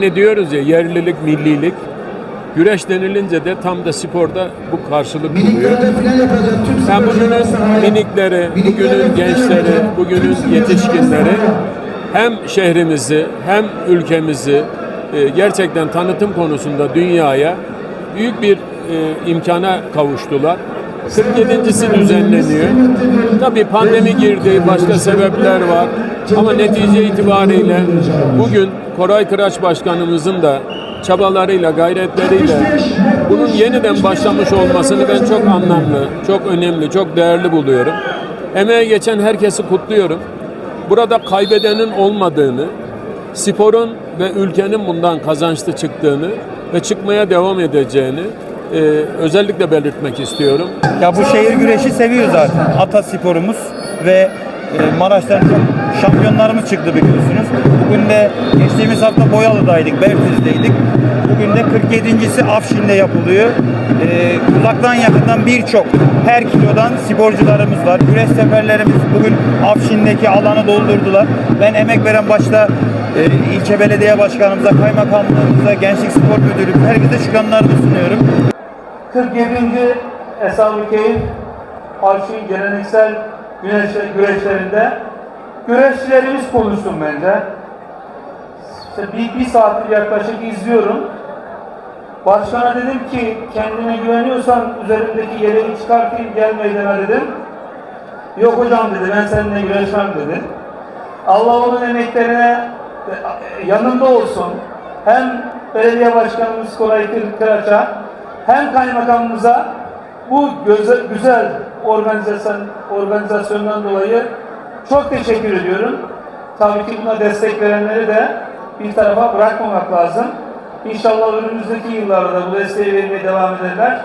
Ne diyoruz ya yerlilik, millilik. Güreş denilince de tam da sporda bu karşılık buluyor. Yani bugünün minikleri, bugünün gençleri, bugünün yetişkinleri hem şehrimizi hem ülkemizi e, gerçekten tanıtım konusunda dünyaya büyük bir e, imkana kavuştular. 47.si düzenleniyor. Tabii pandemi girdi, başka sebepler var. Ama netice itibariyle bugün Koray Kıraç Başkanımızın da çabalarıyla, gayretleriyle bunun yeniden başlamış olmasını ben çok anlamlı, çok önemli, çok değerli buluyorum. Emeğe geçen herkesi kutluyorum. Burada kaybedenin olmadığını, sporun ve ülkenin bundan kazançlı çıktığını ve çıkmaya devam edeceğini e, özellikle belirtmek istiyorum. Ya bu şehir güreşi seviyor zaten. Ata sporumuz ve e, Maraş'tan şampiyonlarımız çıktı biliyorsunuz. Bugün de geçtiğimiz hafta Boyalı'daydık, Bertiz'deydik. Bugün de 47.si Afşin'de yapılıyor. E, uzaktan yakından birçok her kilodan sporcularımız var. Güreş seferlerimiz bugün Afşin'deki alanı doldurdular. Ben emek veren başta e, ilçe belediye başkanımıza, kaymakamlığımıza, gençlik spor müdürü, herkese şükranlarımı sunuyorum. 47. Eshab-ı Keyif Arşin geleneksel güneş, güreşlerinde güreşçilerimiz konuşsun bence. İşte bir, bir saattir yaklaşık izliyorum. Başkana dedim ki kendine güveniyorsan üzerindeki yeleği çıkartayım gel meydana dedim. Yok hocam dedi ben seninle güreşmem dedi. Allah onun emeklerine yanında olsun. Hem belediye başkanımız Koray Kır- Kıraç'a hem kaymakamımıza bu göze- güzel organizasyon organizasyondan dolayı çok teşekkür ediyorum. Tabii ki buna destek verenleri de bir tarafa bırakmamak lazım. İnşallah önümüzdeki yıllarda bu desteği vermeye devam ederler.